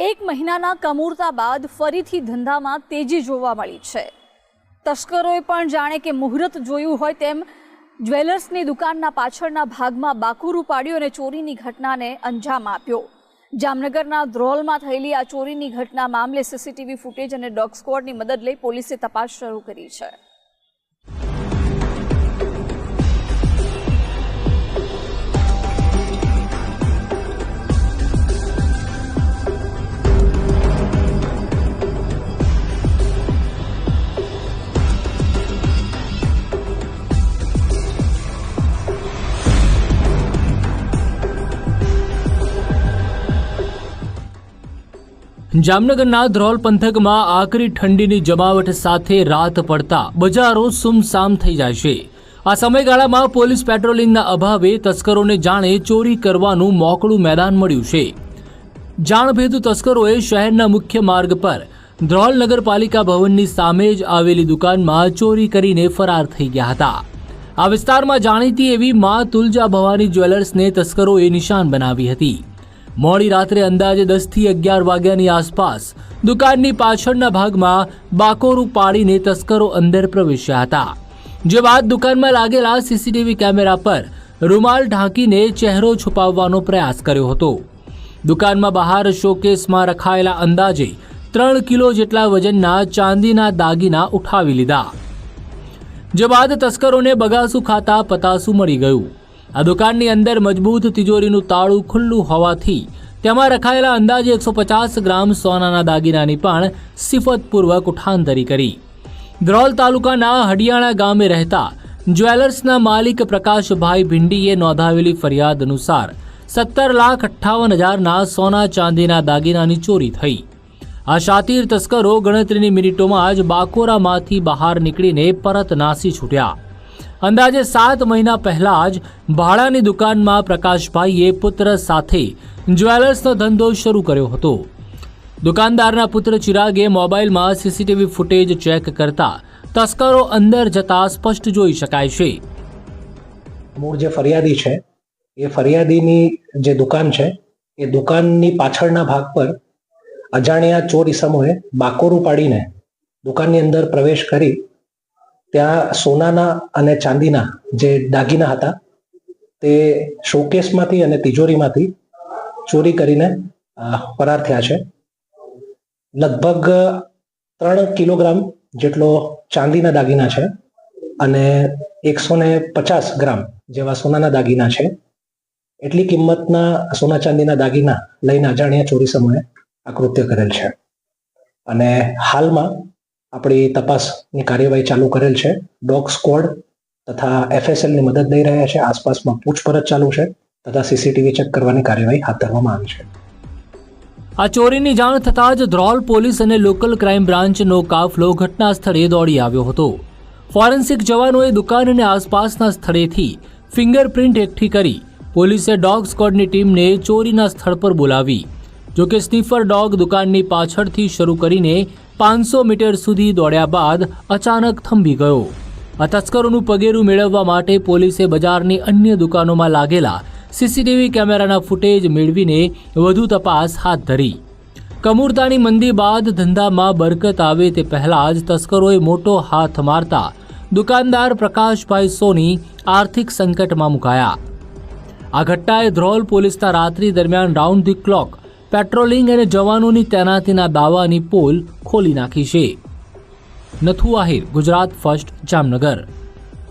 એક મહિનાના કમૂરતા બાદ ફરીથી ધંધામાં તેજી જોવા મળી છે. તસ્કરોએ પણ જાણે કે મુહૂર્ત જોયું હોય તેમ જ્વેલર્સની દુકાનના પાછળના ભાગમાં બાકુરું પાડ્યું અને ચોરીની ઘટનાને અંજામ આપ્યો. જામનગરના ધ્રોલમાં થયેલી આ ચોરીની ઘટના મામલે સીસીટીવી ફૂટેજ અને ડોગ સ્ક્વોડની મદદ લઈ પોલીસે તપાસ શરૂ કરી છે. જામનગરના ધ્રોલ પંથકમાં આકરી ઠંડીની જમાવટ સાથે રાત પડતા બજારો સુમસામ થઈ જાય છે. આ સમયગાળામાં પોલીસ પેટ્રોલિંગના અભાવે તસ્કરોને જાણે ચોરી કરવાનું મોકળું મેદાન મળ્યું છે. જાણભેદુ તસ્કરોએ શહેરના મુખ્ય માર્ગ પર ધ્રોલ નગરપાલિકા ભવનની સામે જ આવેલી દુકાનમાં ચોરી કરીને ફરાર થઈ ગયા હતા. આ વિસ્તારમાં જાણીતી એવી મા તુલજા ભવાની જ્વેલર્સને તસ્કરોએ નિશાન બનાવી હતી. મોડી રાત્રે અંદાજે દસથી અગિયાર વાગ્યાની આસપાસ દુકાનની પાછળના ભાગમાં બાકોરું પાડીને તસ્કરો અંદર પ્રવેશ્યા હતા. જે બાદ દુકાનમાં લાગેલા સીસીટીવી કેમેરા પર રૂમાલ ઢાંકીને ચહેરો છુપાવવાનો પ્રયાસ કર્યો હતો. દુકાનમાં બહાર શોકેસમાં રખાયેલા અંદાજે ત્રણ કિલો જેટલા વજનના ચાંદીના દાગીના ઉઠાવી લીધા. જે બાદ તસ્કરોને બગાસું ખાતા પતાસું મળી ગયું. આ દુકાનની અંદર મજબૂત તિજોરીનું તાળું ખુલ્લું હોવાથી તેમાં રખાયેલા અંદાજે એકસો પચાસ ગ્રામ સોનાના દાગીનાની પણ સિફતપૂર્વક ઉઠાંતરી કરી. ધ્રોલ તાલુકાના હડિયાણા ગામે રહેતા જ્વેલર્સના માલિક પ્રકાશભાઈ ભિંડીએ નોંધાવેલી ફરિયાદ અનુસાર સત્તર લાખ અઠ્ઠાવન હજારના સોના ચાંદીના દાગીનાની ચોરી થઈ. આ શાતીર તસ્કરો ગણતરીની મિનિટોમાં જ બાકોરામાંથી બહાર નીકળીને પરત નાસી છૂટ્યા. અંદાજે સાત મહિના પહેલા જ ભાડાની દુકાનમાં પ્રકાશભાઈએ પુત્ર સાથે જ્વેલર્સનો ધંધો શરૂ કર્યો હતો. દુકાનદારના પુત્ર ચિરાગે મોબાઈલમાં સીસીટીવી ફૂટેજ ચેક કરતા તસ્કરો અંદર જતા સ્પષ્ટ જોઈ શકાય છે. મૂળ જે ફરિયાદી છે, એ ફરિયાદીની જે દુકાન છે, એ દુકાનની પાછળના ભાગ પર અજાણ્યા ચોર ઇસમોએ બાકોરું પાડીને દુકાનની અંદર પ્રવેશ કરી ત્યાં સોનાના અને ચાંદીના જે દાગીના હતા, તે શોકેસમાંથી અને તિજોરીમાંથી ચોરી કરીને ફરાર થયા છે. લગભગ ત્રણ કિલોગ્રામ જેટલો ચાંદીના દાગીના છે અને એકસો ને પચાસ ગ્રામ જેવા સોનાના દાગીના છે. એટલી કિંમતના સોના ચાંદીના દાગીના લઈને અજાણ્યા ચોરી સમયે આ કૃત્ય કરેલ છે. અને હાલમાં આપણી તપાસની કાર્યવાહી ચાલુ કરેલ છે. ડોગ સ્ક્વોડ તથા એફએસએલની મદદ લઈ રહ્યા છે. આસપાસમાં પૂછપરછ ચાલુ છે તથા સીસીટીવી ચેક કરવાની કાર્યવાહી હાથ ધરવામાં આવી છે. આ ચોરીની જાણ થતાં જ ધ્રોલ પોલીસ અને લોકલ ક્રાઇમ બ્રાન્ચનો કાફલો ઘટના સ્થળે દોડી આવ્યો હતો. ફોરેન્સિક જવાનોએ દુકાન અને આસપાસના સ્થળેથી ફિંગરપ્રિન્ટ એકઠી કરી પોલીસે ડોગ સ્કોડની ટીમને ચોરીના સ્થળ પર બોલાવી. જોકે સ્નીફર ડોગ દુકાનની પાછળથી શરૂ કરીને પાંચસો મીટર સુધી દોડ્યા બાદ અચાનક થંભી ગયો. આ તસ્કરોનું પગેરું મેળવવા માટે પોલીસે બજારની અન્ય દુકાનોમાં લાગેલા સીસીટીવી કેમેરાના ફૂટેજ મેળવીને વધુ તપાસ હાથ ધરી. કમૂરતાની મંદી બાદ ધંધામાં બરકત આવે તે પહેલા જ તસ્કરોએ મોટો હાથ મારતા દુકાનદાર પ્રકાશભાઈ સોની આર્થિક સંકટમાં મુકાયા. આ ઘટનાએ ધ્રોલ પોલીસના રાત્રિ દરમિયાન રાઉન્ડ ધી ક્લોક પેટ્રોલિંગ અને જવાનોની તૈનાતીના દાવાની પોલ ખોલી નાખી છે. નથુ આહિર ગુજરાત ફર્સ્ટ જામનગર.